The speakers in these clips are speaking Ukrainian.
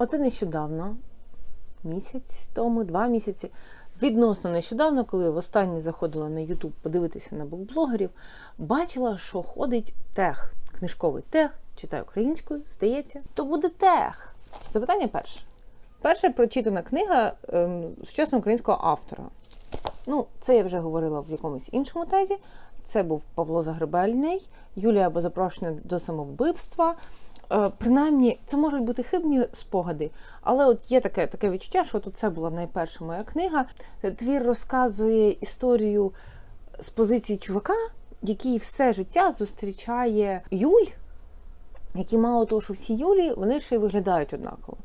Оце нещодавно, місяць тому, два місяці. Відносно нещодавно, коли востаннє заходила на YouTube подивитися на букблогерів, бачила, що ходить тех, книжковий тех, читаю українською, здається, то буде тех. Запитання перше. Перша прочитана книга ем, сучасного українського автора. Ну, це я вже говорила в якомусь іншому тезі. Це був Павло Загребельний, Юлія або запрошення до самовбивства. Е, принаймні, це можуть бути хибні спогади, але от є таке, таке відчуття, що тут це була найперша моя книга. Твір розказує історію з позиції чувака, який все життя зустрічає Юль, які мало того, що всі Юлі, вони ще й виглядають однаково.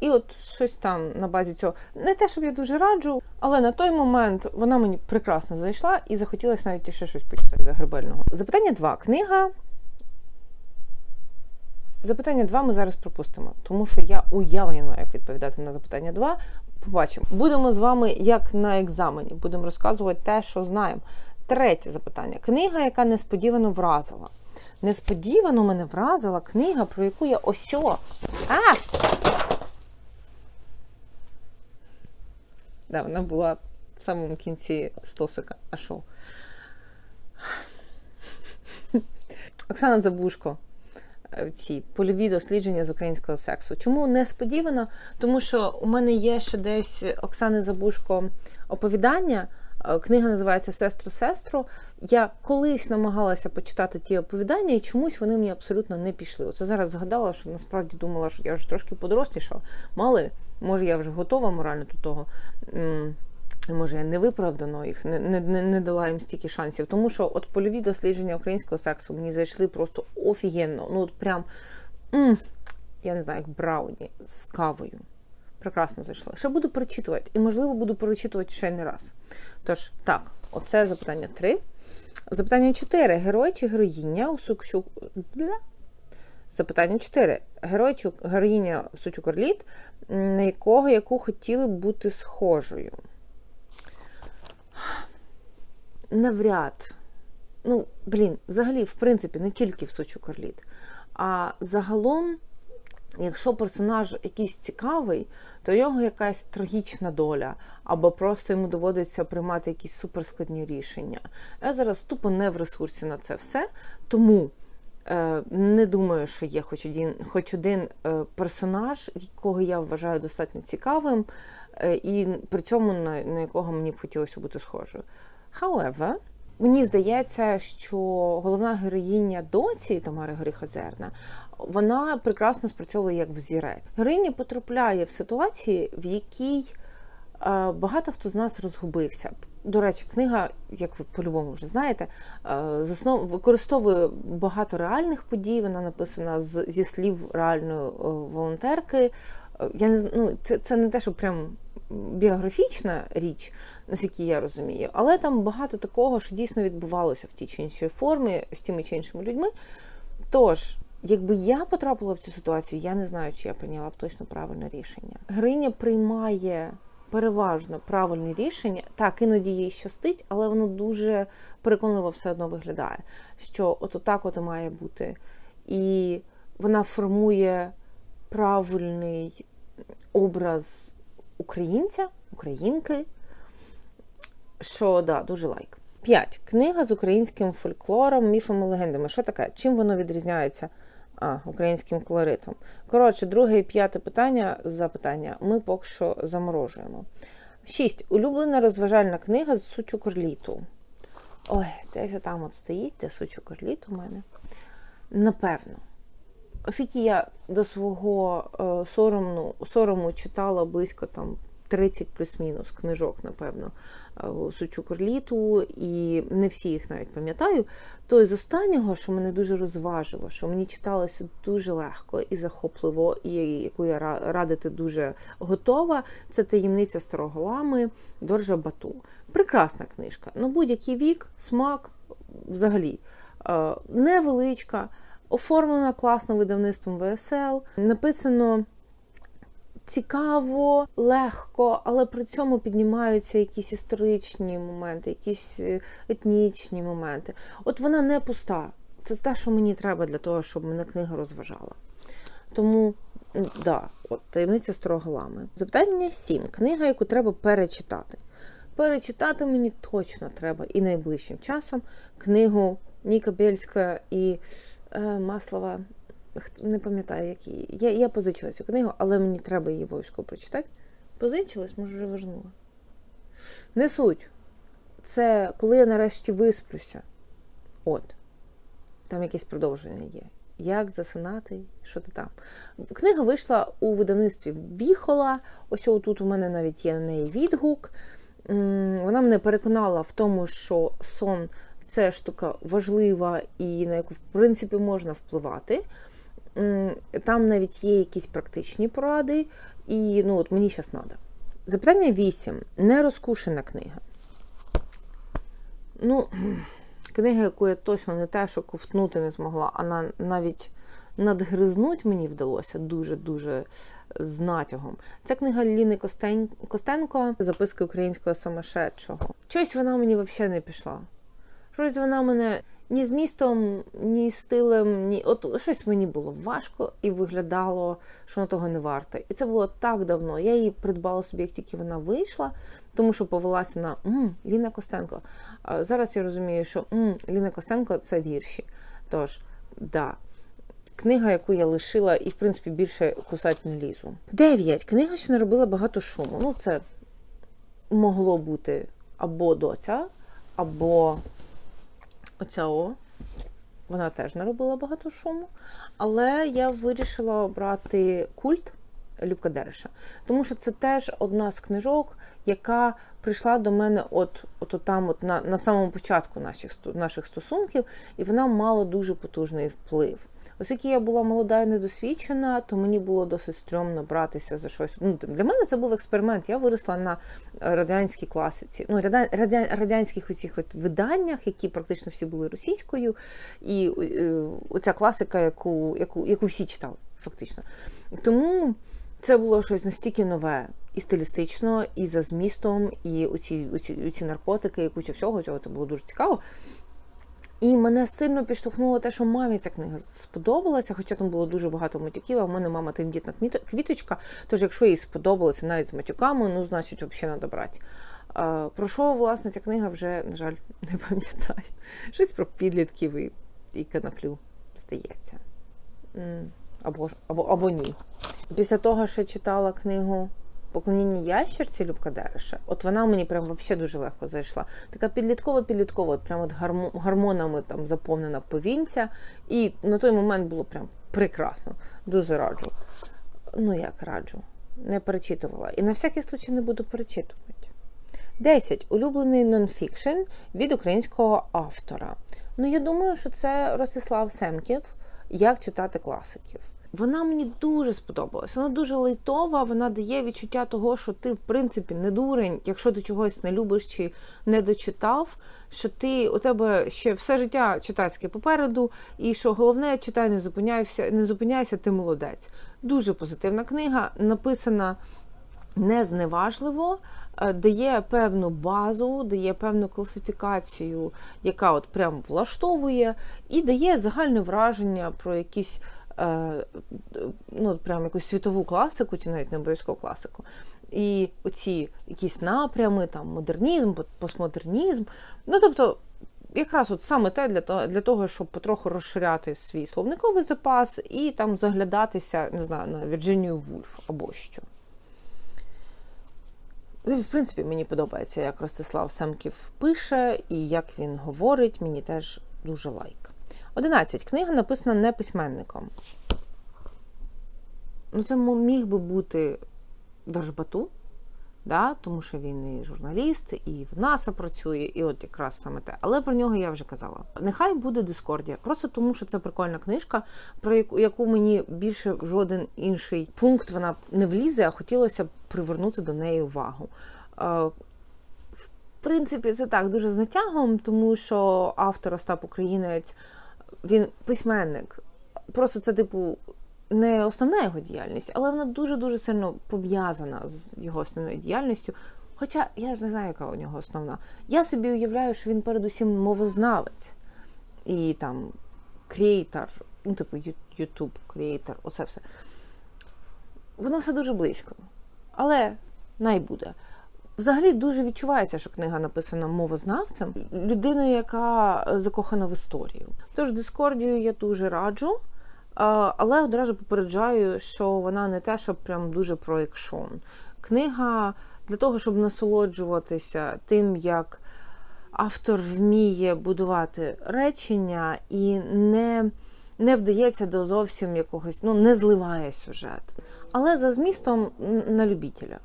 І от щось там на базі цього. Не те, щоб я дуже раджу, але на той момент вона мені прекрасно зайшла і захотілося навіть ще щось почитати за Гребельного. Запитання 2. Книга. Запитання 2 ми зараз пропустимо, тому що я уявлення як відповідати на запитання 2. Побачимо. Будемо з вами як на екзамені. Будемо розказувати те, що знаємо. Третє запитання. Книга, яка несподівано вразила. Несподівано мене вразила книга, про яку я осьо. А! Да, вона була в самому кінці стосика. А що? Оксана Забушко. Ці польові дослідження з українського сексу. Чому несподівано? Тому що у мене є ще десь Оксани Забушко оповідання. Е, Книга називається Сестру сестру. Я колись намагалася почитати ті оповідання, і чомусь вони мені абсолютно не пішли. Оце зараз згадала, що насправді думала, що я вже трошки подорослішала. Мали, може, я вже готова морально до того. М, Може, я не виправдано їх, не, не, не, дала їм стільки шансів. Тому що от польові дослідження українського сексу мені зайшли просто офігенно. Ну, от прям, м, я не знаю, як брауні з кавою. Прекрасно зайшло. Ще буду перечитувати, і, можливо, буду перечитувати ще не раз. Тож, так, оце запитання 3. Запитання 4. Герой чи героїня у Сукчу... Бля. Запитання 4. Герой чи героїня Сучукорліт, на якого яку хотіли б бути схожою? Навряд. Ну, блін, взагалі, в принципі, не тільки в Сучукорліт, а загалом. Якщо персонаж якийсь цікавий, то у нього якась трагічна доля, або просто йому доводиться приймати якісь суперскладні рішення. Я зараз тупо не в ресурсі на це все, тому е, не думаю, що є хоч один, хоч один е, персонаж, якого я вважаю достатньо цікавим, е, і при цьому на, на якого мені б хотілося бути схожою. However, Мені здається, що головна героїня доці Тамари Горіхозерна, вона прекрасно спрацьовує як взірець. Героїня потрапляє в ситуації, в якій е, багато хто з нас розгубився. До речі, книга, як ви по-любому вже знаєте, е, заснов... використовує багато реальних подій. Вона написана з... зі слів реальної е, волонтерки. Я не ну, це, це не те, що прям біографічна річ, наскільки я розумію, але там багато такого, що дійсно відбувалося в тій чи іншій формі з тими чи іншими людьми. Тож, якби я потрапила в цю ситуацію, я не знаю, чи я прийняла б точно правильне рішення. Героїня приймає переважно правильні рішення. Так, іноді їй щастить, але воно дуже переконливо все одно виглядає, що от отак от має бути. І вона формує правильний образ українця, українки, що да, дуже лайк. 5. Книга з українським фольклором, міфами, легендами. Що таке? Чим воно відрізняється? А, українським колоритом. Коротше, друге і п'яте питання запитання ми поки що заморожуємо. 6. Улюблена розважальна книга з Сучу Корліту. Ой, десь там от стоїть, де Сучу Корліт у мене. Напевно. Оскільки я до свого е, соромну, сорому читала близько там 30 плюс-мінус книжок, напевно, е, Сучу Корліту, і не всі їх навіть пам'ятаю, то з останнього, що мене дуже розважило, що мені читалося дуже легко і захопливо, і яку я радити дуже готова, це таємниця старого лами Доржа Бату. Прекрасна книжка. На будь-який вік, смак взагалі. Е, Невеличка, оформлена класно видавництвом ВСЛ, написано цікаво, легко, але при цьому піднімаються якісь історичні моменти, якісь е, етнічні моменти. От вона не пуста. Це те, що мені треба для того, щоб мене книга розважала. Тому, да, от таємниця строго лами. Запитання 7. Книга, яку треба перечитати. Перечитати мені точно треба і найближчим часом книгу Ніка Бєльська і е, Маслова. Не пам'ятаю, які. Я, я позичила цю книгу, але мені треба її обов'язково прочитати. Позичилась, може, вже вернула. Не суть. Це коли я нарешті висплюся. От. Там якесь продовження є. Як засинати, що ти там. Книга вийшла у видавництві Віхола. Ось тут у мене навіть є на неї відгук. Вона мене переконала в тому, що сон це штука важлива і на яку, в принципі, можна впливати. Там навіть є якісь практичні поради, і ну, от мені зараз треба. Запитання 8. Нерозкушена книга. Ну, книга, яку я точно не те, що ковтнути не змогла, а на, навіть надгризнуть мені вдалося дуже-дуже з натягом. Це книга Ліни Костен... Костенко Записки українського самошедшого. Щось вона мені взагалі не пішла. Щось вона мене ні змістом, ні стилем, ні. От щось мені було важко і виглядало, що воно того не варте. І це було так давно. Я її придбала собі, як тільки вона вийшла, тому що повелася на м, Ліна Костенко. А зараз я розумію, що м, Ліна Костенко це вірші. Тож, да. Книга, яку я лишила, і, в принципі, більше кусати не лізу. Дев'ять. Книга, що не робила багато шуму. Ну, це могло бути або доця, або оця О. Вона теж не робила багато шуму. Але я вирішила обрати культ Любка Дереша. Тому що це теж одна з книжок, яка прийшла до мене от, от там, от на, на самому початку наших, наших стосунків, і вона мала дуже потужний вплив. Оскільки я була молода і недосвідчена, то мені було досить стрьомно братися за щось. Ну, для мене це був експеримент. Я виросла на е, радянській класиці, ну, радя, радя, радянських оцих от виданнях, які практично всі були російською, і е, оця класика, яку, яку, яку всі читали, фактично. Тому це було щось настільки нове і стилістично, і за змістом, і оці, оці наркотики, і куча всього цього це було дуже цікаво. І мене сильно підштовхнуло те, що мамі ця книга сподобалася, хоча там було дуже багато матюків, а в мене мама тендітна квіточка. Тож, якщо їй сподобалося навіть з матюками, ну, значить, взагалі треба брати. Про що, власне, ця книга вже, на жаль, не пам'ятаю. Щось про підлітків і, і канаплю, здається. Або, або, або ні. Після того, що читала книгу Поклоніння ящерці Любка Дереша, от вона мені прям вообще дуже легко зайшла. Така підліткова-підліткова, от прям от гармо- гормонами там заповнена повінця. І на той момент було прям прекрасно. Дуже раджу. Ну як раджу, не перечитувала. І на всякий случай не буду перечитувати. 10. Улюблений нонфікшн від українського автора. Ну, я думаю, що це Ростислав Семків Як читати класиків. Вона мені дуже сподобалась. Вона дуже лейтова, вона дає відчуття того, що ти, в принципі, не дурень, якщо ти чогось не любиш чи не дочитав, що ти у тебе ще все життя читацьке попереду, і що головне, читай, не зупиняйся, не зупиняйся, ти молодець. Дуже позитивна книга, написана незневажливо, е, дає певну базу, дає певну класифікацію, яка от прям влаштовує, і дає загальне враження про якісь. Е, Ну, прям якусь світову класику, чи навіть не обов'язково класику. І оці якісь напрями, там модернізм, постмодернізм. Ну, тобто, якраз от саме те для того, для того, щоб потроху розширяти свій словниковий запас і там заглядатися, не знаю, на Вірджинію Вульф або що. В принципі, мені подобається, як Ростислав Семків пише і як він говорить, мені теж дуже лайк. 11. Книга написана не письменником. Ну, це міг би бути Держбату, да? тому що він і журналіст, і в НАСА працює, і от якраз саме те. Але про нього я вже казала. Нехай буде Дискордія, просто тому, що це прикольна книжка, про яку, яку мені більше жоден інший пункт вона не влізе, а хотілося б привернути до неї увагу. Е, В принципі, це так дуже з натягом, тому що автор Остап Українець він письменник. Просто це, типу, не основна його діяльність, але вона дуже-дуже сильно пов'язана з його основною діяльністю. Хоча я ж не знаю, яка у нього основна. Я собі уявляю, що він передусім мовознавець і там креатор, ну, типу, ютуб креатор, оце все. воно все дуже близько. Але най буде. Взагалі дуже відчувається, що книга написана мовознавцем, людиною, яка закохана в історію. Тож Дискордію я дуже раджу, але одразу попереджаю, що вона не те, що прям дуже про екшон. Книга для того, щоб насолоджуватися тим, як автор вміє будувати речення і не, не вдається до зовсім якогось, ну не зливає сюжет. Але за змістом на любителя.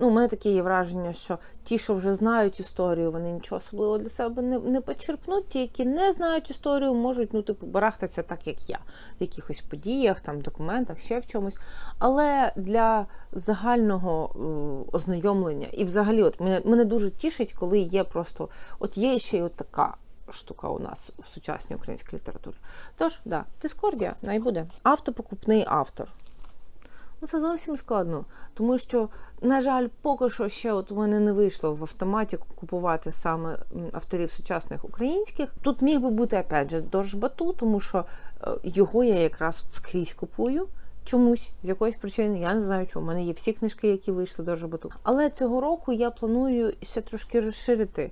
Ну, у мене таке є враження, що ті, що вже знають історію, вони нічого особливого для себе не, не почерпнуть. Ті, які не знають історію, можуть ну, типу, барахтатися так, як я, в якихось подіях, там, документах, ще в чомусь. Але для загального е, ознайомлення, і взагалі, от мене, мене дуже тішить, коли є просто от є ще й от така. Штука у нас в сучасній українській літературі. Тож, да, Дискордія, най буде. Автопокупний автор. Ну, це зовсім складно, тому що, на жаль, поки що ще от у мене не вийшло в автоматі купувати саме авторів сучасних українських. Тут міг би бути опять же Доржбату, тому що е, його я якраз от скрізь купую. Чомусь з якоїсь причини, я не знаю, чому. У мене є всі книжки, які вийшли до Жаботу. Але цього року я планую ще трошки розширити,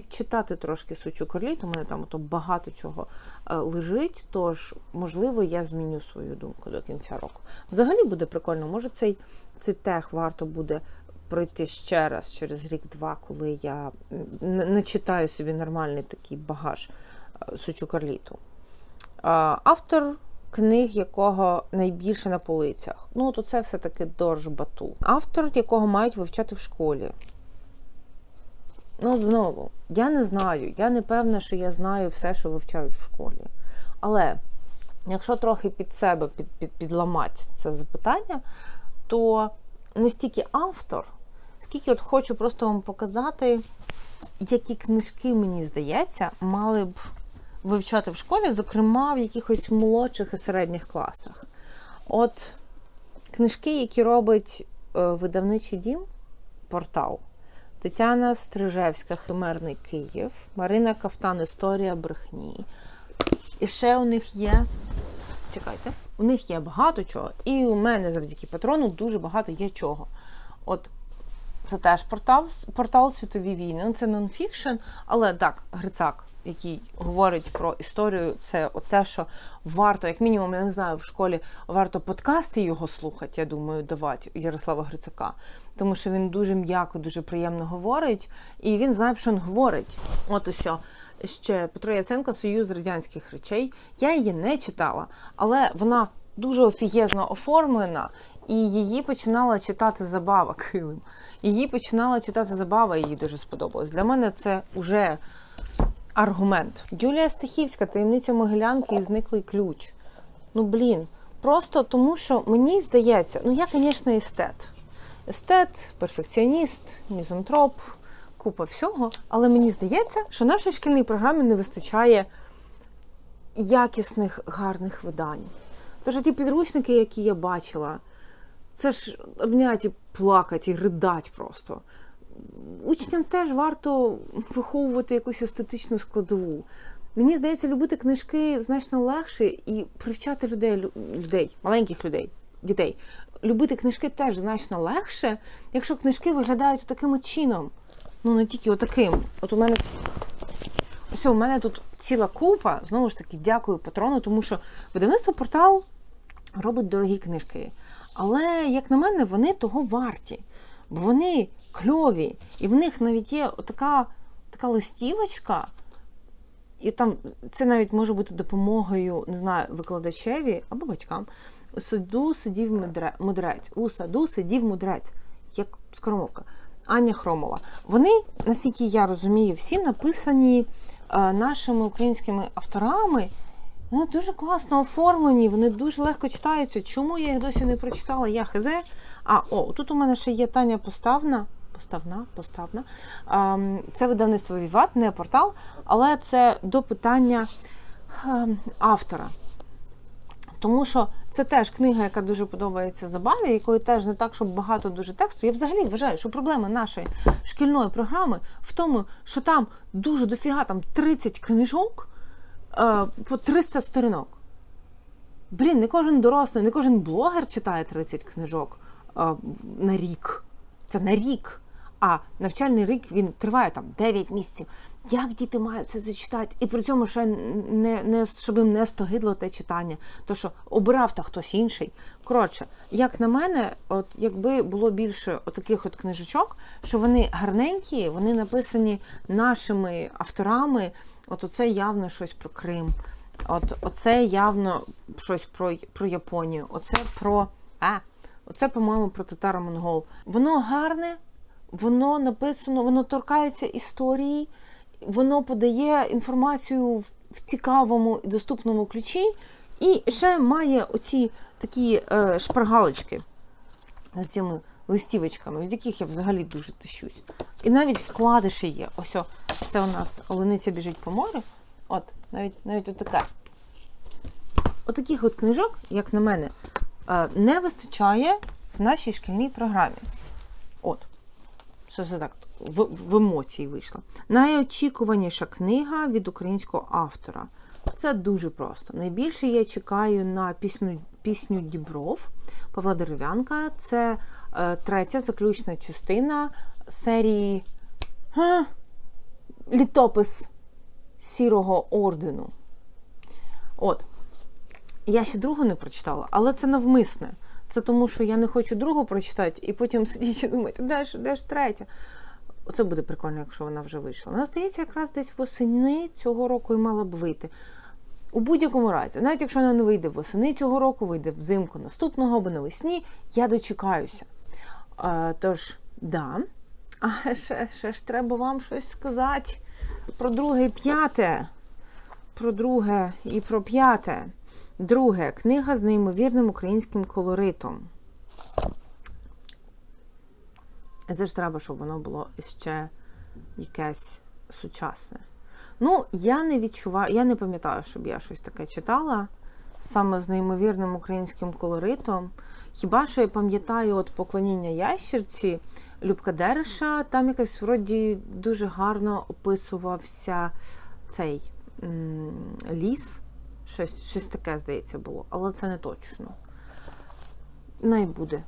підчитати трошки сучу корліт. У мене там ото багато чого е, лежить. Тож, можливо, я зміню свою думку до кінця року. Взагалі буде прикольно. Може, цей, цей тех варто буде пройти ще раз через рік-два, коли я не, читаю собі нормальний такий багаж е, сучу корліту. Автор книг, якого найбільше на полицях. Ну, то це все-таки Дорж Бату. Автор, якого мають вивчати в школі. Ну, знову, я не знаю, я не певна, що я знаю все, що вивчають в школі. Але якщо трохи під себе під, під, підламати це запитання, то не стільки автор, скільки от хочу просто вам показати, які книжки, мені здається, мали б вивчати в школі, зокрема в якихось молодших і середніх класах. От книжки, які робить е, видавничий дім, портал. Тетяна Стрижевська, Химерний Київ, Марина Кафтан, Історія брехні. І ще у них є. Чекайте, у них є багато чого. І у мене завдяки патрону дуже багато є чого. От це теж портал, портал Світові війни. Ну, Це нонфікшн, але так, Грицак, який говорить про історію, це те, що варто, як мінімум, я не знаю, в школі варто подкасти його слухати, я думаю, давати Ярослава Грицака. Тому що він дуже м'яко, дуже приємно говорить, і він знає, що він говорить. От усе. Ще Петро Яценко Союз радянських речей. Я її не читала, але вона дуже офігезно оформлена, і її починала читати забава Килим. Її починала читати забава, їй дуже сподобалось. Для мене це вже аргумент. Юлія Стахівська, таємниця Могилянки і зниклий ключ. Ну, блін, просто тому, що мені здається, ну я, звісно, естет. Естет, перфекціоніст, мізантроп, купа всього. Але мені здається, що нашій шкільній програмі не вистачає якісних гарних видань. Тож ті підручники, які я бачила, це ж обняті плакати і ридать просто. Учням теж варто виховувати якусь естетичну складову. Мені здається, любити книжки значно легше і привчати людей, людей, маленьких людей, дітей. Любити книжки теж значно легше, якщо книжки виглядають таким чином. Ну, не тільки отаким. От у мене Ось у мене тут ціла купа. Знову ж таки, дякую патрону, тому що видавництво портал робить дорогі книжки. Але, як на мене, вони того варті. Бо вони кльові. І в них навіть є така, така листівочка, і там це навіть може бути допомогою, не знаю, викладачеві або батькам. У саду сидів мудрець. У саду сидів мудрець, як скоромовка. Аня Хромова. Вони, наскільки я розумію, всі написані е, нашими українськими авторами. Вони дуже класно оформлені, вони дуже легко читаються. Чому я їх досі не прочитала? Я хз. А, о, тут у мене ще є Таня Поставна. Поставна, поставна. Ем, Це видавництво Віват, не портал, але це до питання ем, автора. Тому що це теж книга, яка дуже подобається забаві, якої теж не так, щоб багато дуже тексту. Я взагалі вважаю, що проблема нашої шкільної програми в тому, що там дуже дофіга там 30 книжок е, по 300 сторінок. Блін, не кожен дорослий, не кожен блогер читає 30 книжок, на рік. Це на рік. А навчальний рік він триває там 9 місяців. Як діти мають це зачитати? І при цьому ще не, не щоб їм не стогидло те читання, то що обирав та хтось інший. Коротше, як на мене, от якби було більше таких от книжечок, що вони гарненькі, вони написані нашими авторами. От оце явно щось про Крим. От оце явно щось про, про Японію. Оце про. А, оце, по-моєму, про татаро-монгол. Воно гарне, воно написано, воно торкається історії, воно подає інформацію в, цікавому і доступному ключі, і ще має оці такі е, шпаргалочки з цими листівочками, від яких я взагалі дуже тищусь. І навіть вкладиші є. Ось о, це у нас олениця біжить по морю. От, навіть навіть отака. Отаких от книжок, як на мене, не вистачає в нашій шкільній програмі. От. Що це так в, в емоції вийшло. Найочікуваніша книга від українського автора. Це дуже просто. Найбільше я чекаю на пісню пісню Дібров Павла Дерев'янка. Це е, третя заключна частина серії а, Літопис Сірого ордену. От. Я ще другу не прочитала, але це навмисне. Це тому, що я не хочу другу прочитати, і потім сидіти і думати, де ж, де ж третя. Оце буде прикольно, якщо вона вже вийшла. Вона, здається, якраз десь восени цього року і мала б вийти. У будь-якому разі, навіть якщо вона не вийде восени цього року, вийде взимку наступного або навесні, я дочекаюся. Е, тож, да. А ще, ще ж треба вам щось сказати про друге і п'яте. Про друге і про п'яте. Друге книга з неймовірним українським колоритом. Це ж треба, щоб воно було ще якесь сучасне. Ну, я не відчуваю, я не пам'ятаю, щоб я щось таке читала саме з неймовірним українським колоритом. Хіба що я пам'ятаю от поклоніння ящерці Любка Дереша, там якось вроді дуже гарно описувався цей ліс. Щось, щось таке, здається, було, але це не точно. Най буде.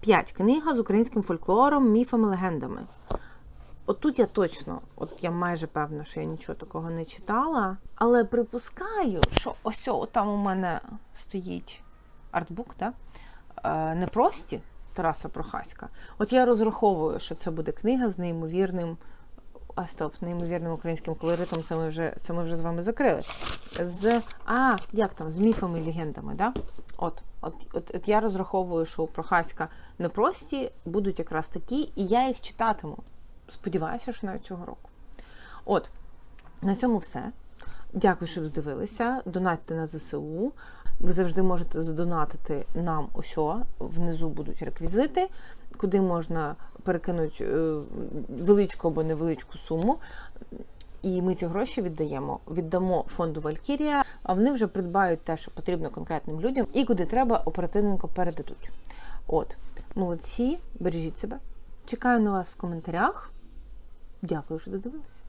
П'ять. Книга з українським фольклором, міфами, легендами. От тут я точно, от я майже певна, що я нічого такого не читала. Але припускаю, що ось там у мене стоїть артбук, да? е, непрості Тараса Прохаська. От я розраховую, що це буде книга з неймовірним. А стоп, неймовірним українським колоритом це ми вже це ми вже з вами закрили. З а, як там, з міфами і легендами, да? От, от, от, от я розраховую, що у Прохаська непрості будуть якраз такі, і я їх читатиму. Сподіваюся, що навіть цього року. От, на цьому все. Дякую, що додивилися. Донатьте на ЗСУ. Ви завжди можете задонатити нам усьо. Внизу будуть реквізити, куди можна перекинути е, величку або невеличку суму. І ми ці гроші віддаємо. Віддамо фонду Валькірія, а вони вже придбають те, що потрібно конкретним людям, і куди треба, оперативненько передадуть. От, молодці, бережіть себе. Чекаю на вас в коментарях. Дякую, що додивилися.